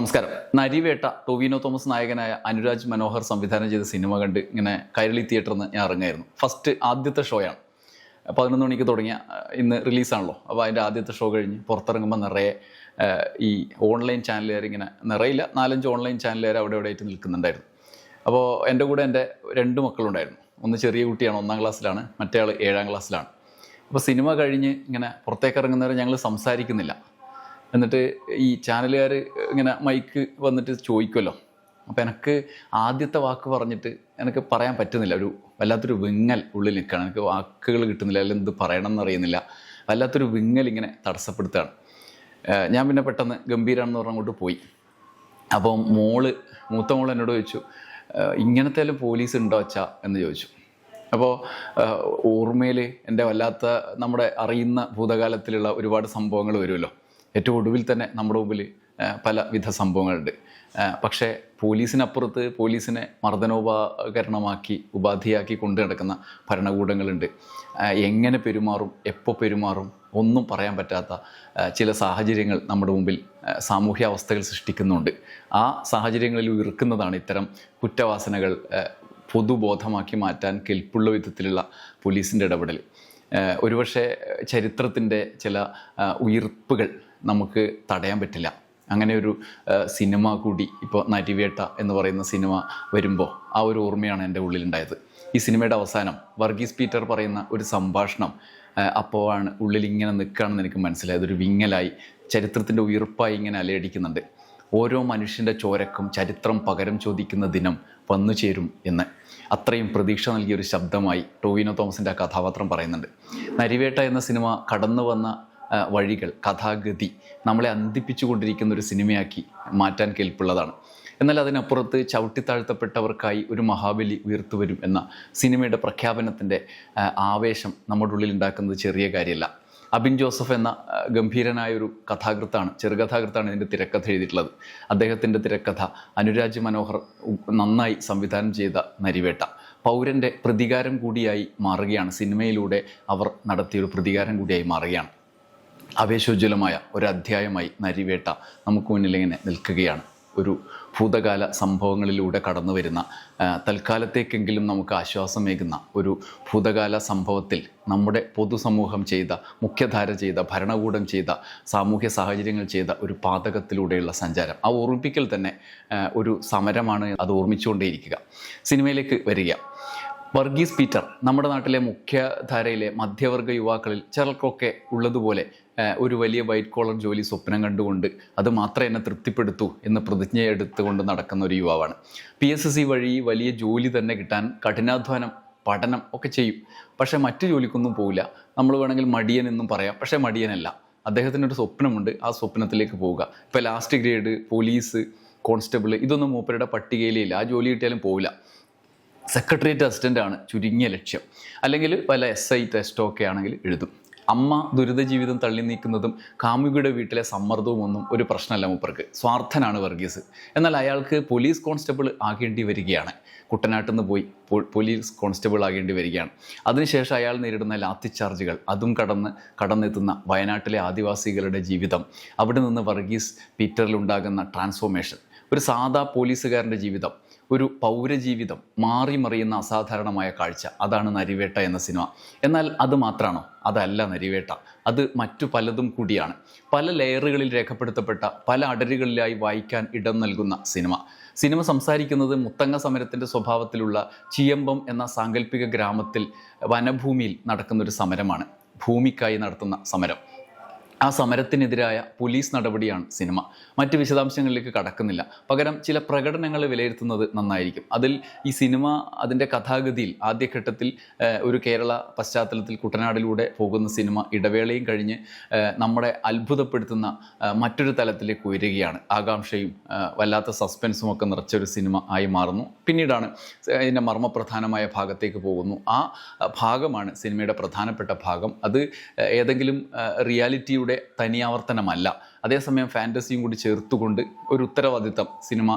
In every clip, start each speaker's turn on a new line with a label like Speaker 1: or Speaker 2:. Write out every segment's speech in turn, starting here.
Speaker 1: നമസ്കാരം. നരിവേട്ട ടൊവിനോ തോമസ് നായകനായ അനുരാജ് മനോഹർ സംവിധാനം ചെയ്ത സിനിമ കണ്ട് ഇങ്ങനെ കൈരളി തിയേറ്ററിൽ നിന്ന് ഞാൻ ഇറങ്ങായിരുന്നു. ഫസ്റ്റ് ആദ്യത്തെ ഷോയാണ് പതിനൊന്ന് മണിക്ക് തുടങ്ങിയ ഇന്ന് റിലീസാണല്ലോ അപ്പോൾ അതിന്റെ ആദ്യത്തെ ഷോ കഴിഞ്ഞ് പുറത്തിറങ്ങുമ്പോൾ നിറയെ ഈ ഓൺലൈൻ ചാനലുകാർ ഇങ്ങനെ നിറയില്ല നാലഞ്ച് ഓൺലൈൻ ചാനലുകാർ അവിടെ ഇവിടെ ആയിട്ട് നിൽക്കുന്നുണ്ടായിരുന്നു. അപ്പോൾ എന്റെ കൂടെ എന്റെ രണ്ട് മക്കളുണ്ടായിരുന്നു. ഒന്ന് ചെറിയ കുട്ടിയാണ് ഒന്നാം ക്ലാസ്സിലാണ് മറ്റേ ആൾ ഏഴാം ക്ലാസ്സിലാണ്. അപ്പോൾ സിനിമ കഴിഞ്ഞ് ഇങ്ങനെ പുറത്തേക്ക് ഇറങ്ങുന്നവരെ ഞങ്ങൾ സംസാരിക്കുന്നില്ല. എന്നിട്ട് ഈ ചാനലുകാർ ഇങ്ങനെ മൈക്ക് വന്നിട്ട് ചോദിക്കുമല്ലോ അപ്പോൾ എനിക്ക് ആദ്യത്തെ വാക്ക് പറഞ്ഞിട്ട് എനിക്ക് പറയാൻ പറ്റുന്നില്ല. ഒരു വല്ലാത്തൊരു വിങ്ങൽ ഉള്ളിൽ നിൽക്കുകയാണ് എനിക്ക് വാക്കുകൾ കിട്ടുന്നില്ല അല്ലെങ്കിൽ എന്ത് പറയണം എന്നറിയുന്നില്ല വല്ലാത്തൊരു വിങ്ങൽ ഇങ്ങനെ തടസ്സപ്പെടുത്തുകയാണ്. ഞാൻ പിന്നെ പെട്ടെന്ന് ഗംഭീരാണെന്ന് പറഞ്ഞ് അങ്ങോട്ട് പോയി. അപ്പോൾ മോൾ മൂത്ത മോൾ എന്നോട് ചോദിച്ചു "ഏഹ് ഇങ്ങനത്തെ പോലീസ് ഉണ്ടോ അച്ഛാ? എന്ന് ചോദിച്ചു. അപ്പോൾ ഓർമ്മയിൽ എന്റെ വല്ലാത്ത നമ്മുടെ അറിയുന്ന ഭൂതകാലത്തിലുള്ള ഒരുപാട് സംഭവങ്ങൾ വരുമല്ലോ. ഏറ്റവും ഒടുവിൽ തന്നെ നമ്മുടെ മുമ്പിൽ പല പലവിധ സംഭവങ്ങളുണ്ട്. പക്ഷേ പോലീസിനപ്പുറത്ത് പോലീസിനെ മർദ്ദനോപകരണമാക്കി ഉപാധിയാക്കി കൊണ്ടു നടക്കുന്ന ഭരണകൂടങ്ങളുണ്ട്. എങ്ങനെ പെരുമാറും എപ്പോൾ പെരുമാറും ഒന്നും പറയാൻ പറ്റാത്ത ചില സാഹചര്യങ്ങൾ നമ്മുടെ മുമ്പിൽ സാമൂഹ്യ അവസ്ഥകൾ സൃഷ്ടിക്കുന്നുണ്ട്. ആ സാഹചര്യങ്ങളിൽ ഉയർക്കുന്നതാണ് ഇത്തരം കുറ്റവാസനകൾ പൊതുബോധമാക്കി മാറ്റാൻ കെൽപ്പുള്ള വിധത്തിലുള്ള പോലീസിന്റെ ഇടപെടൽ. ഒരുപക്ഷെ ചരിത്രത്തിന്റെ ചില ഉയിർപ്പുകൾ നമുക്ക് തടയാൻ പറ്റില്ല. അങ്ങനെ ഒരു സിനിമ കൂടി ഇപ്പോൾ നരിവേട്ട എന്ന് പറയുന്ന സിനിമ വരുമ്പോൾ ആ ഒരു ഓർമ്മയാണ് എന്റെ ഉള്ളിലുണ്ടായത്. ഈ സിനിമയുടെ അവസാനം വർഗീസ് പീറ്റർ പറയുന്ന ഒരു സംഭാഷണം അപ്പോൾ ആണ് ഉള്ളിൽ ഇങ്ങനെ നിൽക്കുകയാണെന്ന് എനിക്ക് മനസ്സിലായത്. ഒരു വിങ്ങലായി ചരിത്രത്തിന്റെ ഉയർപ്പായി ഇങ്ങനെ അലയടിക്കുന്നുണ്ട്. ഓരോ മനുഷ്യന്റെ ചോരക്കും ചരിത്രം പകരം ചോദിക്കുന്ന ദിനം വന്നു ചേരും എന്ന്. അത്രയും പ്രതീക്ഷ നൽകിയ ഒരു ശബ്ദമായി ടോവിനോ തോമസിന്റെ ആ കഥാപാത്രം പറയുന്നുണ്ട്. നരിവേട്ട എന്ന സിനിമ കടന്നു വന്ന വഴികൾ കഥാഗതി നമ്മളെ അന്തിപ്പിച്ചുകൊണ്ടിരിക്കുന്ന ഒരു സിനിമയാക്കി മാറ്റാൻ കെൽപ്പുള്ളതാണ്. എന്നാൽ അതിനപ്പുറത്ത് ചവിട്ടിത്താഴ്ത്തപ്പെട്ടവർക്കായി ഒരു മഹാബലി ഉയർത്തുവരും എന്ന സിനിമയുടെ പ്രഖ്യാപനത്തിന്റെ ആവേശം നമ്മുടെ ഉള്ളിൽ ഉണ്ടാക്കുന്നത് ചെറിയ കാര്യമല്ല. അബിൻ ജോസഫ് എന്ന ഗംഭീരനായ ഒരു കഥാകൃത്താണ് ചെറുകഥാകൃത്താണ് ഇതിന്റെ തിരക്കഥ എഴുതിയിട്ടുള്ളത്. അദ്ദേഹത്തിന്റെ തിരക്കഥ അനുരാജ് മനോഹർ നന്നായി സംവിധാനം ചെയ്ത നരിവേട്ട. പൗരന്റെ പ്രതികാരം കൂടിയായി മാറുകയാണ്. സിനിമയിലൂടെ അവർ നടത്തിയൊരു പ്രതികാരം കൂടിയായി മാറുകയാണ്. ആവേശോജ്വലമായ ഒരു അധ്യായമായി നരിവേട്ട നമുക്ക് മുന്നിൽ ഇങ്ങനെ നിൽക്കുകയാണ്. ഒരു ഭൂതകാല സംഭവങ്ങളിലൂടെ കടന്നു വരുന്ന തൽക്കാലത്തേക്കെങ്കിലും നമുക്ക് ആശ്വാസമേകുന്ന ഒരു ഭൂതകാല സംഭവത്തിൽ നമ്മുടെ പൊതുസമൂഹം ചെയ്ത മുഖ്യധാര ചെയ്ത ഭരണകൂടം ചെയ്ത സാമൂഹ്യ സാഹചര്യങ്ങൾ ചെയ്ത ഒരു പാതകത്തിലൂടെയുള്ള സഞ്ചാരം. ആ ഓർമ്മിപ്പിക്കൽ തന്നെ ഒരു സമരമാണ് അത് ഓർമ്മിച്ചുകൊണ്ടേയിരിക്കുക. സിനിമയിലേക്ക് വരിക. വർഗീസ് പീറ്റർ നമ്മുടെ നാട്ടിലെ മുഖ്യധാരയിലെ മധ്യവർഗ യുവാക്കളിൽ ചിലർക്കൊക്കെ ഉള്ളതുപോലെ ഒരു വലിയ വൈറ്റ് കോളർ ജോലി സ്വപ്നം കണ്ടുകൊണ്ട് അത് മാത്രമേ എന്നെ തൃപ്തിപ്പെടുത്തൂ എന്ന് പ്രതിജ്ഞ എടുത്തുകൊണ്ട് നടക്കുന്ന ഒരു യുവാവാണ്. പി എസ് എസ് സി വഴി വലിയ ജോലി തന്നെ കിട്ടാൻ കഠിനാധ്വാനം പഠനം ഒക്കെ ചെയ്യും. പക്ഷേ മറ്റു ജോലിക്കൊന്നും പോവില്ല. നമ്മൾ വേണമെങ്കിൽ മടിയൻ എന്നും പറയാം. പക്ഷേ മടിയനല്ല. അദ്ദേഹത്തിനൊരു സ്വപ്നമുണ്ട്. ആ സ്വപ്നത്തിലേക്ക് പോവുക. ഇപ്പോൾ ലാസ്റ്റ് ഗ്രേഡ് പോലീസ് കോൺസ്റ്റബിൾ ഇതൊന്നും മൂപ്പരുടെ പട്ടികയിലില്ല ആ ജോലി കിട്ടിയാലും പോവില്ല. സെക്രട്ടേറിയറ്റ് അസിസ്റ്റന്റ് ആണ് ചുരുങ്ങിയ ലക്ഷ്യം. അല്ലെങ്കിൽ പല എസ് ഐ ടെസ്റ്റോ ഒക്കെ ആണെങ്കിൽ എഴുതും. അമ്മ ദുരിത ജീവിതം തള്ളി നീക്കുന്നതും കാമുകിയുടെ വീട്ടിലെ സമ്മർദ്ദവും ഒന്നും ഒരു പ്രശ്നമല്ല മൂപ്പർക്ക്. സ്വാർത്ഥനാണ് വർഗീസ്. എന്നാൽ അയാൾക്ക് പോലീസ് കോൺസ്റ്റബിൾ ആകേണ്ടി വരികയാണ്. കുട്ടനാട്ടിൽ നിന്ന് പോയി പോലീസ് കോൺസ്റ്റബിൾ ആകേണ്ടി വരികയാണ്. അതിനുശേഷം അയാൾ നേരിടുന്ന ലാത്തി ചാർജുകൾ അതും കടന്ന് കടന്നെത്തുന്ന വയനാട്ടിലെ ആദിവാസികളുടെ ജീവിതം. അവിടെ നിന്ന് വർഗീസ് പീറ്ററിലുണ്ടാകുന്ന ട്രാൻസ്ഫോർമേഷൻ. ഒരു സാധാ പോലീസുകാരന്റെ ജീവിതം. ഒരു പൗരജീവിതം മാറി മറിയുന്ന അസാധാരണമായ കാഴ്ച. അതാണ് നരിവേട്ട എന്ന സിനിമ. എന്നാൽ അത് മാത്രമാണോ അതല്ല നരിവേട്ട. അത് മറ്റു പലതും കൂടിയാണ്. പല ലെയറുകളിൽ രേഖപ്പെടുത്തപ്പെട്ട പല അടരുകളിലായി വായിക്കാൻ ഇടം നൽകുന്ന സിനിമ. സിനിമ സംസാരിക്കുന്നത് മുത്തങ്ങ സമരത്തിന്റെ സ്വഭാവത്തിലുള്ള ചിയമ്പം എന്ന സാങ്കല്പിക ഗ്രാമത്തിൽ വനഭൂമിയിൽ നടക്കുന്നൊരു സമരമാണ്. ഭൂമിക്കായി നടത്തുന്ന സമരം. ആ സമരത്തിനെതിരായ പോലീസ് നടപടിയാണ് സിനിമ. മറ്റ് വിശദാംശങ്ങളിലേക്ക് കടക്കുന്നില്ല. പകരം ചില പ്രകടനങ്ങൾ വിലയിരുത്തുന്നത് നന്നായിരിക്കും. അതിൽ ഈ സിനിമ അതിന്റെ കഥാഗതിയിൽ ആദ്യഘട്ടത്തിൽ ഒരു കേരള പശ്ചാത്തലത്തിൽ കുട്ടനാടിലൂടെ പോകുന്ന സിനിമ ഇടവേളയും കഴിഞ്ഞ് നമ്മളെ അത്ഭുതപ്പെടുത്തുന്ന മറ്റൊരു തലത്തിലേക്ക് ഉയരുകയാണ്. ആകാംക്ഷയും വല്ലാത്ത സസ്പെൻസും ഒക്കെ നിറച്ചൊരു സിനിമ ആയി മാറുന്നു. പിന്നീടാണ് അതിന്റെ മർമ്മപ്രധാനമായ ഭാഗത്തേക്ക് പോകുന്നു. ആ ഭാഗമാണ് സിനിമയുടെ പ്രധാനപ്പെട്ട ഭാഗം. അത് ഏതെങ്കിലും റിയാലിറ്റിയുടെ തനിയാവർത്തനമല്ല. അതേസമയം ഫാന്റസിയും കൂടി ചേർത്തുകൊണ്ട് ഒരു ഉത്തരവാദിത്തം സിനിമ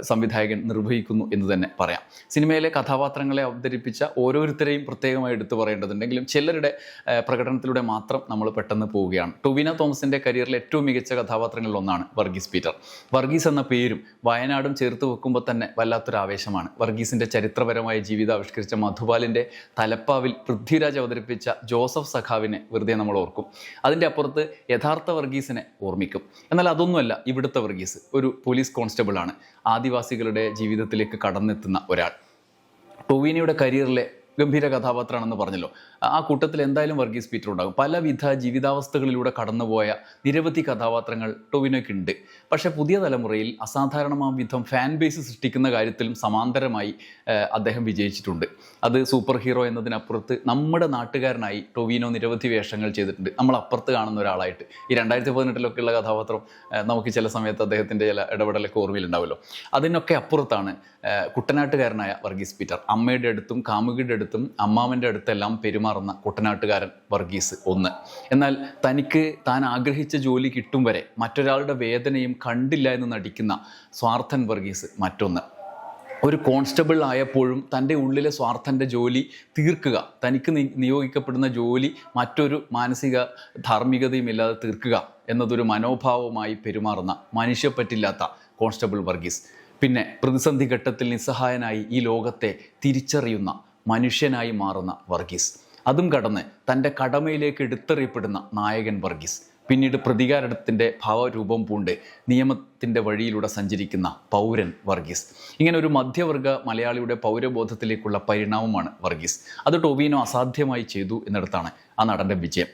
Speaker 1: സംവിധായകൻ നിർവഹിക്കുന്നു എന്ന് തന്നെ പറയാം. സിനിമയിലെ കഥാപാത്രങ്ങളെ അവതരിപ്പിച്ച ഓരോരുത്തരെയും പ്രത്യേകമായി എടുത്തു പറയേണ്ടതുണ്ടെങ്കിലും ചിലരുടെ പ്രകടനത്തിലൂടെ മാത്രം നമ്മൾ പെട്ടെന്ന് പോവുകയാണ്. ടൊവിന തോമസിന്റെ കരിയറിലെ ഏറ്റവും മികച്ച കഥാപാത്രങ്ങളിൽ ഒന്നാണ് വർഗീസ് പീറ്റർ. വർഗീസ് എന്ന പേരും വയനാടും ചേർത്ത് വെക്കുമ്പോൾ തന്നെ വല്ലാത്തൊരു ആവേശമാണ്. വർഗീസിന്റെ ചരിത്രപരമായ ജീവിതം ആവിഷ്കരിച്ച മധുപാലിന്റെ തലപ്പാവിൽ പൃഥ്വിരാജ് അവതരിപ്പിച്ച ജോസഫ് സഖാവിനെ വെറുതെ നമ്മൾ ഓർക്കും. അതിന്റെ അപ്പുറത്ത് യഥാർത്ഥ വർഗീസിനെ ഓർമ്മിക്കും. എന്നാൽ അതൊന്നുമല്ല ഇവിടുത്തെ വർഗീസ്. ഒരു പോലീസ് കോൺസ്റ്റബിളാണ്. ആദിവാസികളുടെ ജീവിതത്തിലേക്ക് കടന്നെത്തുന്ന ഒരാൾ. ടൊവീനയുടെ കരിയറിലെ ഗംഭീര കഥാപാത്രമാണെന്ന് പറഞ്ഞല്ലോ. ആ കൂട്ടത്തിൽ എന്തായാലും വർഗീസ് പീറ്റർ ഉണ്ടാകും. പലവിധ ജീവിതാവസ്ഥകളിലൂടെ കടന്നുപോയ നിരവധി കഥാപാത്രങ്ങൾ ടൊവിനോയ്ക്കുണ്ട് പക്ഷേ പുതിയ തലമുറയിൽ അസാധാരണമാം വിധം ഫാൻ ബേസ് സൃഷ്ടിക്കുന്ന കാര്യത്തിലും സമാന്തരമായി അദ്ദേഹം വിജയിച്ചിട്ടുണ്ട്. അത് സൂപ്പർ ഹീറോ എന്നതിനപ്പുറത്ത് നമ്മുടെ നാട്ടുകാരനായി ടൊവിനോ നിരവധി വേഷങ്ങൾ ചെയ്തിട്ടുണ്ട്. നമ്മൾ അപ്പുറത്ത് കാണുന്ന ഒരാളായിട്ട്. ഈ രണ്ടായിരത്തി പതിനെട്ടിലൊക്കെയുള്ള കഥാപാത്രം നമുക്ക് ചില സമയത്ത് അദ്ദേഹത്തിന്റെ ചില ഇടപെടലൊക്കെ ഓർമ്മയിലുണ്ടാവുമല്ലോ അതിനൊക്കെ അപ്പുറത്താണ് കുട്ടനാട്ടുകാരനായ വർഗീസ് പീറ്റർ. അമ്മയുടെ അടുത്തും കാമുകിയുടെ അടുത്തും അമ്മാവന്റെ അടുത്തെല്ലാം പെരുമാറുന്ന കുട്ടനാട്ടുകാരൻ വർഗീസ് ഒന്ന്. എന്നാൽ തനിക്ക് താൻ ആഗ്രഹിച്ച ജോലി കിട്ടും വരെ മറ്റൊരാളുടെ വേദനയും കണ്ടില്ല എന്ന് നടിക്കുന്ന സ്വാർത്ഥൻ വർഗീസ് മറ്റൊന്ന്. ഒരു കോൺസ്റ്റബിൾ ആയപ്പോഴും തന്റെ ഉള്ളിലെ സ്വാർത്ഥന്റെ ജോലി തീർക്കുക തനിക്ക് നിയോഗിക്കപ്പെടുന്ന ജോലി മറ്റൊരു മാനസിക ധാർമ്മികതയും ഇല്ലാതെ തീർക്കുക എന്നതൊരു മനോഭാവമായി പെരുമാറുന്ന മനുഷ്യപ്പറ്റില്ലാത്ത കോൺസ്റ്റബിൾ വർഗീസ്. പിന്നെ പ്രതിസന്ധി ഘട്ടത്തിൽ നിസ്സഹായനായി ഈ ലോകത്തെ തിരിച്ചറിയുന്ന മനുഷ്യനായി മാറുന്ന വർഗീസ്. അതും കടന്ന് തന്റെ കടമയിലേക്ക് എടുത്തെറിയപ്പെടുന്ന നായകൻ വർഗീസ്. പിന്നീട് പ്രതികാരത്തിന്റെ ഭാവരൂപം പൂണ്ട് നിയമത്തിന്റെ വഴിയിലൂടെ സഞ്ചരിക്കുന്ന പൗരൻ വർഗീസ്. ഇങ്ങനെ ഒരു മധ്യവർഗ മലയാളിയുടെ പൗരബോധത്തിലേക്കുള്ള പരിണാമമാണ് വർഗീസ്. അത് ടൊവീനോ അസാധ്യമായി ചെയ്തു എന്നിടത്താണ് ആ നടന്റെ വിജയം.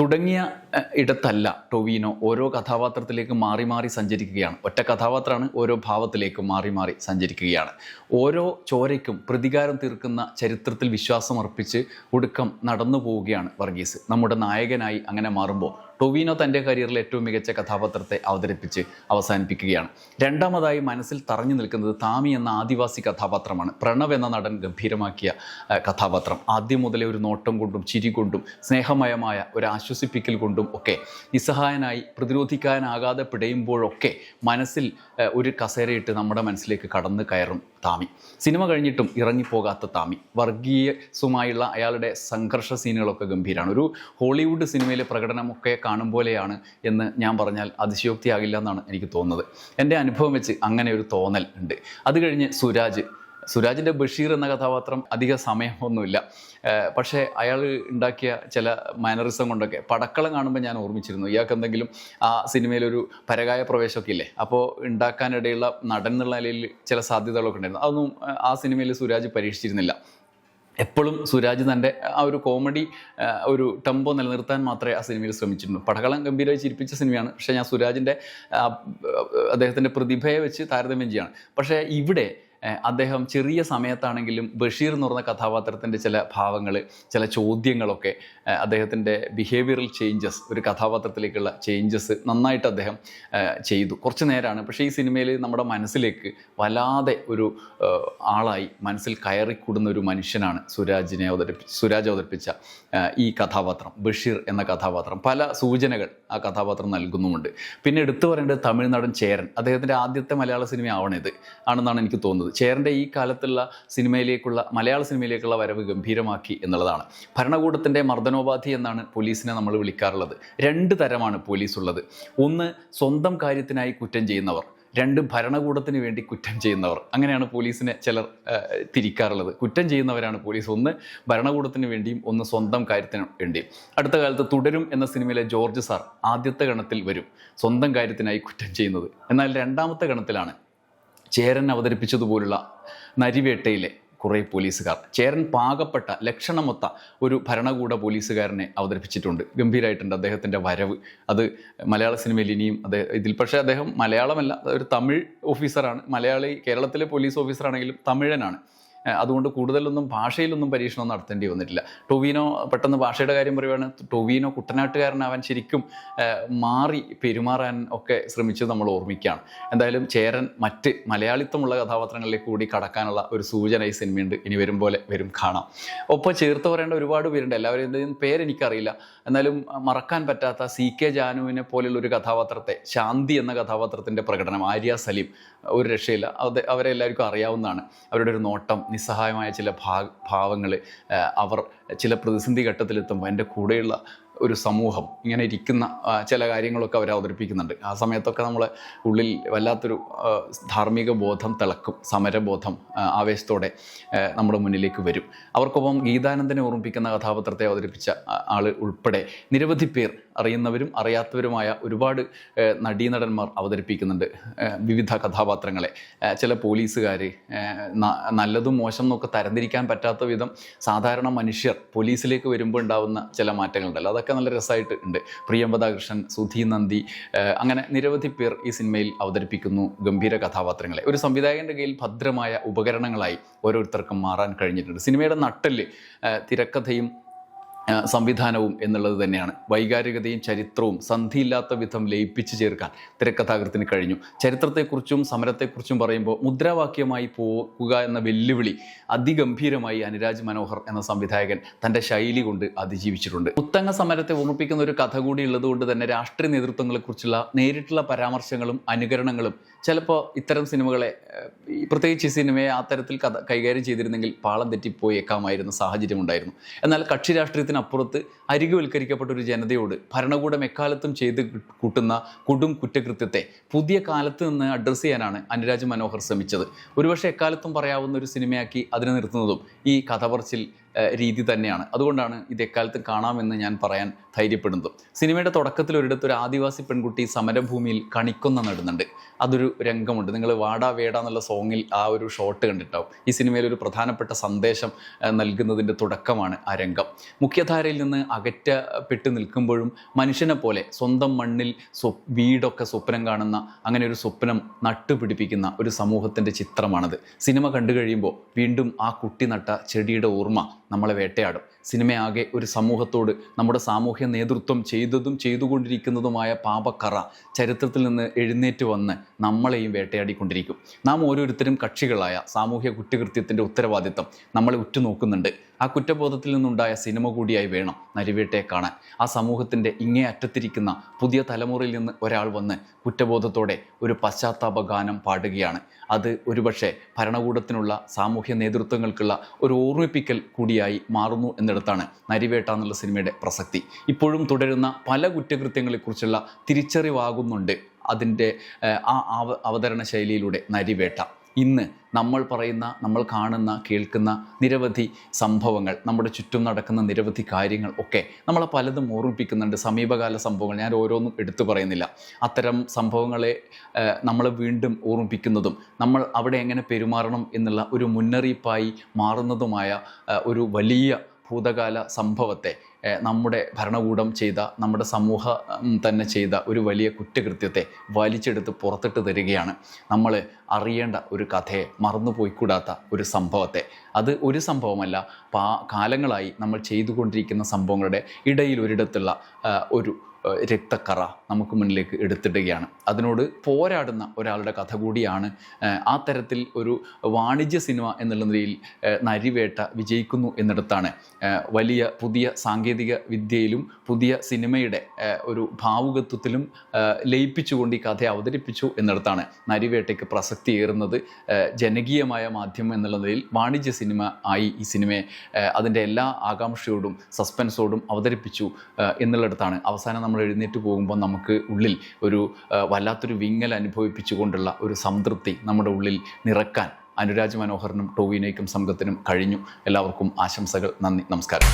Speaker 1: തുടങ്ങിയ ഇടത്തല്ല ടൊവീനോ ഓരോ കഥാപാത്രത്തിലേക്ക് മാറി മാറി സഞ്ചരിക്കുകയാണ്. ഒറ്റ കഥാപാത്രമാണ് ഓരോ ഭാവത്തിലേക്കും മാറി മാറി സഞ്ചരിക്കുകയാണ്. ഓരോ ചോരയ്ക്കും പ്രതികാരം തീർക്കുന്ന ചരിത്രത്തിൽ വിശ്വാസമർപ്പിച്ച് ഒടുക്കം നടന്നു പോവുകയാണ് വർഗീസ്. നമ്മുടെ നായകനായി അങ്ങനെ മാറുമ്പോൾ ടൊവീനോ തന്റെ കരിയറിൽ ഏറ്റവും മികച്ച കഥാപാത്രത്തെ അവതരിപ്പിച്ച് അവസാനിപ്പിക്കുകയാണ്. രണ്ടാമതായി മനസ്സിൽ തറഞ്ഞു നിൽക്കുന്നത് താമി എന്ന ആദിവാസി കഥാപാത്രമാണ്. പ്രണവ് എന്ന നടൻ ഗംഭീരമാക്കിയ കഥാപാത്രം. ആദ്യം മുതലേ ഒരു നോട്ടം കൊണ്ടും ചിരി കൊണ്ടും സ്നേഹമയമായ ഒരു ആശ്വസിപ്പിക്കൽ കൊണ്ടും ഒക്കെ നിസ്സഹായനായി പ്രതിരോധിക്കാനാകാതെ പിടയുമ്പോഴൊക്കെ മനസ്സിൽ ഒരു കസേരയിട്ട് നമ്മുടെ മനസ്സിലേക്ക് കടന്നു കയറും. താമി. സിനിമ കഴിഞ്ഞിട്ടും ഇറങ്ങിപ്പോകാത്ത താമി. വർഗീയസുമായുള്ള അയാളുടെ സംഘർഷ സീനുകളൊക്കെ ഗംഭീരമാണ് ഒരു ഹോളിവുഡ് സിനിമയിലെ പ്രകടനമൊക്കെ കാണും പോലെയാണ് എന്ന് ഞാൻ പറഞ്ഞാൽ അതിശയോക്തിയാകില്ല എന്നാണ് എനിക്ക് തോന്നുന്നത്. എന്റെ അനുഭവം വെച്ച് അങ്ങനെ ഒരു തോന്നൽ ഉണ്ട്. അത് കഴിഞ്ഞ് സുരാജ് സുരാജിന്റെ ബഷീർ എന്ന കഥാപാത്രം അധിക സമയമൊന്നുമില്ല. പക്ഷേ അയാൾ ഉണ്ടാക്കിയ ചില മാനറിസം കൊണ്ടൊക്കെ പടക്കളം കാണുമ്പോൾ ഞാൻ ഓർമ്മിച്ചിരുന്നു. ഇയാൾക്ക് എന്തെങ്കിലും ആ സിനിമയിലൊരു പരകായ പ്രവേശമൊക്കെ ഇല്ലേ? അപ്പോൾ ഉണ്ടാക്കാനിടയുള്ള നടൻ എന്നുള്ള നിലയിൽ ചില സാധ്യതകളൊക്കെ ഉണ്ടായിരുന്നു. അതൊന്നും ആ സിനിമയിൽ സുരാജ് പരീക്ഷിച്ചിരുന്നില്ല. എപ്പോഴും സുരാജ് തന്റെ ആ ഒരു കോമഡി ഒരു ടെമ്പോ നിലനിർത്താൻ മാത്രമേ ആ സിനിമയിൽ ശ്രമിച്ചിട്ടുള്ളൂ പടകളം ഗംഭീരമായി ചിരിപ്പിച്ച സിനിമയാണ്. പക്ഷേ ഞാൻ സുരാജിന്റെ അദ്ദേഹത്തിന്റെ പ്രതിഭയെ വെച്ച് താരതമ്യം ചെയ്യാണ്. പക്ഷേ ഇവിടെ അദ്ദേഹം ചെറിയ സമയത്താണെങ്കിലും ബഷീർ എന്ന് പറഞ്ഞ കഥാപാത്രത്തിന്റെ ചില ഭാവങ്ങൾ ചില ചോദ്യങ്ങളൊക്കെ അദ്ദേഹത്തിന്റെ ബിഹേവിയറൽ ചേഞ്ചസ് ഒരു കഥാപാത്രത്തിലേക്കുള്ള ചേഞ്ചസ് നന്നായിട്ട് അദ്ദേഹം ചെയ്തു. കുറച്ച് നേരമാണ് പക്ഷേ ഈ സിനിമയിൽ നമ്മുടെ മനസ്സിലേക്ക് വല്ലാതെ ഒരു ആളായി മനസ്സിൽ കയറിക്കൂടുന്ന ഒരു മനുഷ്യനാണ് സുരാജിനെ അവതരിപ്പിച്ച സുരാജ് അവതരിപ്പിച്ച ഈ കഥാപാത്രം ബഷീർ എന്ന കഥാപാത്രം. പല സൂചനകൾ ആ കഥാപാത്രം നൽകുന്നുമുണ്ട്. പിന്നെ എടുത്തു പറയേണ്ടത് തമിഴ്നാടൻ ചേരൻ. അദ്ദേഹത്തിന്റെ ആദ്യത്തെ മലയാള സിനിമ ആവണത് ആണെന്നാണ് എനിക്ക് തോന്നുന്നത്. ചേരന്റെ ഈ കാലത്തുള്ള സിനിമയിലേക്കുള്ള മലയാള സിനിമയിലേക്കുള്ള വരവ് ഗംഭീരമാക്കി എന്നുള്ളതാണ്. ഭരണകൂടത്തിന്റെ മർദ്ദനോപാധി എന്നാണ് പോലീസിനെ നമ്മൾ വിളിക്കാറുള്ളത്. രണ്ട് തരമാണ് പോലീസ് ഉള്ളത് ഒന്ന് സ്വന്തം കാര്യത്തിനായി കുറ്റം ചെയ്യുന്നവർ. രണ്ട് ഭരണകൂടത്തിന് വേണ്ടി കുറ്റം ചെയ്യുന്നവർ. അങ്ങനെയാണ് പോലീസിനെ ചിലർ തിരിക്കാറുള്ളത്. കുറ്റം ചെയ്യുന്നവരാണ് പോലീസ്. ഒന്ന് ഭരണകൂടത്തിന് വേണ്ടിയും ഒന്ന് സ്വന്തം കാര്യത്തിന് വേണ്ടിയും. അടുത്ത കാലത്ത് തുടരും എന്ന സിനിമയിലെ ജോർജ് സാർ ആദ്യത്തെ ഗണത്തിൽ വരും സ്വന്തം കാര്യത്തിനായി കുറ്റം ചെയ്യുന്നത്. എന്നാൽ രണ്ടാമത്തെ ഗണത്തിലാണ് ചേരൻ അവതരിപ്പിച്ചതുപോലുള്ള നരിവേട്ടയിലെ കുറേ പോലീസുകാർ. ചേരൻ പാകപ്പെട്ട ലക്ഷണമൊത്ത ഒരു ഭരണകൂട പോലീസുകാരനെ അവതരിപ്പിച്ചിട്ടുണ്ട്. ഗംഭീരമായിട്ടുണ്ട് അദ്ദേഹത്തിന്റെ വരവ്. അത് മലയാള സിനിമയിൽ ഇനിയും അത് ഇതിൽ പക്ഷേ അദ്ദേഹം മലയാളമല്ല ഒരു തമിഴ് ഓഫീസറാണ്. മലയാളി കേരളത്തിലെ പോലീസ് ഓഫീസറാണെങ്കിലും തമിഴനാണ്. അതുകൊണ്ട് കൂടുതലൊന്നും ഭാഷയിലൊന്നും പരീക്ഷണം നടത്തേണ്ടി വന്നിട്ടില്ല. ടൊവീനോ പെട്ടെന്ന് ഭാഷയുടെ കാര്യം പറയുവാണ് ടൊവീനോ കുട്ടനാട്ടുകാരനാവാൻ ശരിക്കും മാറി പെരുമാറാൻ ഒക്കെ ശ്രമിച്ചത് നമ്മൾ ഓർമ്മിക്കുകയാണ്. എന്തായാലും ചേരൻ മറ്റ് മലയാളിത്വമുള്ള കഥാപാത്രങ്ങളിലേക്ക് കൂടി കടക്കാനുള്ള ഒരു സൂചന ഈ സിനിമയുണ്ട്. ഇനി വരും പോലെ വരും കാണാം. ഒപ്പം ചേർത്ത് പറയേണ്ട ഒരുപാട് പേരുണ്ട്. എല്ലാവരുടെയും പേരെനിക്കറിയില്ല എന്നാലും മറക്കാൻ പറ്റാത്ത സി കെ ജാനുവിനെ പോലുള്ള ഒരു കഥാപാത്രത്തെ ശാന്തി എന്ന കഥാപാത്രത്തിന്റെ പ്രകടനം ആര്യ സലീം ഒരു രക്ഷയില്ല. അത് അവരെ എല്ലാവർക്കും അറിയാവുന്നതാണ്. അവരുടെ ഒരു നോട്ടം നിസ്സഹായമായ ചില ഭാ ഭാവങ്ങൾ അവർ ചില പ്രതിസന്ധി ഘട്ടത്തിലെത്തുമ്പോൾ എന്റെ കൂടെയുള്ള ഒരു സമൂഹം ഇങ്ങനെ ഇരിക്കുന്ന ചില കാര്യങ്ങളൊക്കെ അവർ അവതരിപ്പിക്കുന്നുണ്ട്. ആ സമയത്തൊക്കെ നമ്മൾ ഉള്ളിൽ വല്ലാത്തൊരു ധാർമ്മിക ബോധം തിളക്കും സമരബോധം ആവേശത്തോടെ നമ്മുടെ മുന്നിലേക്ക് വരും. അവർക്കൊപ്പം ഗീതാനന്ദനെ ഓർമ്മിപ്പിക്കുന്ന കഥാപാത്രത്തെ അവതരിപ്പിച്ച ആൾ ഉൾപ്പെടെ നിരവധി പേർ അറിയുന്നവരും അറിയാത്തവരുമായ ഒരുപാട് നടീനടന്മാർ അവതരിപ്പിക്കുന്നുണ്ട്. വിവിധ കഥാപാത്രങ്ങളെ. ചില പോലീസുകാർ നല്ലതും മോശം എന്നൊക്കെ തരംതിരിക്കാൻ പറ്റാത്ത വിധം സാധാരണ മനുഷ്യർ പോലീസിലേക്ക് വരുമ്പോൾ ഉണ്ടാവുന്ന ചില മാറ്റങ്ങളുണ്ടല്ലോ. അതൊക്കെ നല്ല രസമായിട്ട് ഉണ്ട്. പ്രിയംവദാകൃഷ്ണൻ സുധി നന്ദി അങ്ങനെ നിരവധി പേർ ഈ സിനിമയിൽ അവതരിപ്പിക്കുന്നു ഗംഭീര കഥാപാത്രങ്ങളെ. ഒരു സംവിധായകന്റെ കയ്യിൽ ഭദ്രമായ ഉപകരണങ്ങളായി ഓരോരുത്തർക്കും മാറാൻ കഴിഞ്ഞിട്ടുണ്ട്. സിനിമയുടെ നട്ടൽ തിരക്കഥയും സംവിധാനവും എന്നുള്ളത് തന്നെയാണ്. വൈകാരികതയും ചരിത്രവും സന്ധിയില്ലാത്ത വിധം ലയിപ്പിച്ചു ചേർക്കാൻ തിരക്കഥാകൃത്തിന് കഴിഞ്ഞു. ചരിത്രത്തെക്കുറിച്ചും സമരത്തെക്കുറിച്ചും പറയുമ്പോൾ മുദ്രാവാക്യമായി പോകുക എന്ന വെല്ലുവിളി അതിഗംഭീരമായി അനുരാജ് മനോഹർ എന്ന സംവിധായകൻ തന്റെ ശൈലി കൊണ്ട് അതിജീവിച്ചിട്ടുണ്ട്. മുത്തങ്ങ സമരത്തെ ഓർമ്മിപ്പിക്കുന്ന ഒരു കഥ കൂടി ഉള്ളതുകൊണ്ട് തന്നെ രാഷ്ട്രീയ നേതൃത്വങ്ങളെക്കുറിച്ചുള്ള നേരിട്ടുള്ള പരാമർശങ്ങളും അനുകരണങ്ങളും ചിലപ്പോൾ ഇത്തരം സിനിമകളെ പ്രത്യേകിച്ച് ഈ സിനിമയെ ആ തരത്തിൽ കഥ കൈകാര്യം ചെയ്തിരുന്നെങ്കിൽ പാളം തെറ്റിപ്പോയേക്കാമായിരുന്ന സാഹചര്യം ഉണ്ടായിരുന്നു എന്നാൽ കക്ഷി രാഷ്ട്രീയത്തിനപ്പുറത്ത് അരികുവൽക്കരിക്കപ്പെട്ട ഒരു ജനതയോട് ഭരണകൂടം എക്കാലത്തും ചെയ്ത് കൂട്ടുന്ന കൊടും കുറ്റകൃത്യത്തെ പുതിയ കാലത്ത് നിന്ന് അഡ്രസ്സ് ചെയ്യാനാണ് അനുരാജ് മനോഹർ ശ്രമിച്ചത്. ഒരുപക്ഷെ എക്കാലത്തും പറയാവുന്ന ഒരു സിനിമയാക്കി അതിനെ നിർത്തുന്നതും ഈ കഥ പറച്ചിൽ രീതി തന്നെയാണ്. അതുകൊണ്ടാണ് ഇത് എക്കാലത്ത് കാണാമെന്ന് ഞാൻ പറയാൻ ധൈര്യപ്പെടുന്നത്. സിനിമയുടെ തുടക്കത്തിൽ ഒരിടത്ത് ഒരു ആദിവാസി പെൺകുട്ടി സമരഭൂമിയിൽ കണിക്കൊന്ന നടുന്നുണ്ട്. അതൊരു രംഗമുണ്ട്. നിങ്ങൾ വാടാ വേട എന്നുള്ള സോങ്ങിൽ ആ ഒരു ഷോട്ട് കണ്ടിട്ടാവും ഈ സിനിമയിൽ ഒരു പ്രധാനപ്പെട്ട സന്ദേശം നൽകുന്നതിന്റെ തുടക്കമാണ് ആ രംഗം. മുഖ്യധാരയിൽ നിന്ന് അകറ്റപ്പെട്ട് നിൽക്കുമ്പോഴും മനുഷ്യനെ പോലെ സ്വന്തം മണ്ണിൽ വീടൊക്കെ സ്വപ്നം കാണുന്ന അങ്ങനെ ഒരു സ്വപ്നം നട്ടുപിടിപ്പിക്കുന്ന ഒരു സമൂഹത്തിന്റെ ചിത്രമാണത്. സിനിമ കണ്ടു കഴിയുമ്പോൾ വീണ്ടും ആ കുട്ടി നട്ട ചെടിയുടെ ഓർമ്മ നമ്മളെ വേട്ടയാടും. സിനിമയാകെ ഒരു സമൂഹത്തോട് നമ്മുടെ സാമൂഹ്യ നേതൃത്വം ചെയ്തതും ചെയ്തുകൊണ്ടിരിക്കുന്നതുമായ പാപക്കറ ചരിത്രത്തിൽ നിന്ന് എഴുന്നേറ്റ് വന്ന് നമ്മളെയും വേട്ടയാടിക്കൊണ്ടിരിക്കും. നാം ഓരോരുത്തരും കക്ഷികളായ സാമൂഹ്യ കുറ്റകൃത്യത്തിന്റെ ഉത്തരവാദിത്തം നമ്മളെ ഉറ്റുനോക്കുന്നുണ്ട്. ആ കുറ്റബോധത്തിൽ നിന്നുണ്ടായ സിനിമ കൂടിയായി വേണം നരിവേട്ടയെ കാണാൻ. ആ സമൂഹത്തിന്റെ ഇങ്ങേ അറ്റത്തിരിക്കുന്ന പുതിയ തലമുറയിൽ നിന്ന് ഒരാൾ വന്ന് കുറ്റബോധത്തോടെ ഒരു പശ്ചാത്താപ ഗാനം പാടുകയാണ്. അത് ഒരുപക്ഷെ ഭരണകൂടത്തിനുള്ള സാമൂഹ്യ നേതൃത്വങ്ങൾക്കുള്ള ഒരു ഓർമ്മിപ്പിക്കൽ കൂടിയായി മാറുന്നു എന്നിടത്താണ് നരിവേട്ട എന്നുള്ള സിനിമയുടെ പ്രസക്തി. ഇപ്പോഴും തുടരുന്ന പല കുറ്റകൃത്യങ്ങളെക്കുറിച്ചുള്ള തിരിച്ചറിവാകുന്നുണ്ട് അതിന്റെ ആ അവതരണ ശൈലിയിലൂടെ നരിവേട്ട. ഇന്ന് നമ്മൾ പറയുന്ന നമ്മൾ കാണുന്ന കേൾക്കുന്ന നിരവധി സംഭവങ്ങൾ നമ്മുടെ ചുറ്റും നടക്കുന്ന നിരവധി കാര്യങ്ങൾ ഒക്കെ നമ്മളെ പലതും ഓർമ്മിപ്പിക്കുന്നുണ്ട്. സമീപകാല സംഭവങ്ങൾ ഞാൻ ഓരോന്നും എടുത്തു പറയുന്നില്ല. അത്തരം സംഭവങ്ങളെ നമ്മൾ വീണ്ടും ഓർമ്മിപ്പിക്കുന്നതും നമ്മൾ അവിടെ എങ്ങനെ പെരുമാറണം എന്നുള്ള ഒരു മുന്നറിയിപ്പായി മാറുന്നതുമായ ഒരു വലിയ ഭൂതകാല സംഭവത്തെ നമ്മുടെ ഭരണകൂടം ചെയ്ത നമ്മുടെ സമൂഹം തന്നെ ചെയ്ത ഒരു വലിയ കുറ്റകൃത്യത്തെ വലിച്ചെടുത്ത് പുറത്തിട്ട് തരികയാണ്. നമ്മൾ അറിയേണ്ട ഒരു കഥയെ മറന്നുപോയിക്കൂടാത്ത ഒരു സംഭവത്തെ. അത് ഒരു സംഭവമല്ല പാ കാലങ്ങളായി നമ്മൾ ചെയ്തുകൊണ്ടിരിക്കുന്ന സംഭവങ്ങളുടെ ഇടയിൽ ഒരിടത്തുള്ള ഒരു രക്തക്കറ നമുക്ക് മുന്നിലേക്ക് എടുത്തിടുകയാണ്. അതിനോട് പോരാടുന്ന ഒരാളുടെ കഥ കൂടിയാണ് ആ, തരത്തിൽ ഒരു വാണിജ്യ സിനിമ എന്നുള്ള നിലയിൽ നരിവേട്ട വിജയിക്കുന്നു എന്നിടത്താണ്. വലിയ പുതിയ സാങ്കേതിക വിദ്യയിലും പുതിയ സിനിമയുടെ ഒരു ഭാവുകത്വത്തിലും ലയിപ്പിച്ചുകൊണ്ട് ഈ കഥ അവതരിപ്പിച്ചു എന്നിടത്താണ് നരിവേട്ടയ്ക്ക് പ്രസക്തി ഏറുന്നത് ജനകീയമായ മാധ്യമം എന്നുള്ള നിലയിൽ വാണിജ്യ സിനിമ ആയി ഈ സിനിമയെ അതിന്റെ എല്ലാ ആകാംക്ഷയോടും സസ്പെൻസോടും അവതരിപ്പിച്ചു എന്നുള്ളിടത്താണ്. അവസാനം നമ്മൾ എഴുന്നേറ്റ് പോകുമ്പോൾ നമുക്ക് ഉള്ളിൽ ഒരു വല്ലാത്തൊരു വിങ്ങൽ അനുഭവിപ്പിച്ചുകൊണ്ടുള്ള ഒരു സംതൃപ്തി നമ്മുടെ ഉള്ളിൽ നിറക്കാൻ അനുരാജ് മനോഹറിനും ടോവിനേക്കും സംഘത്തിനും കഴിഞ്ഞു. എല്ലാവർക്കും ആശംസകൾ. നന്ദി. നമസ്കാരം.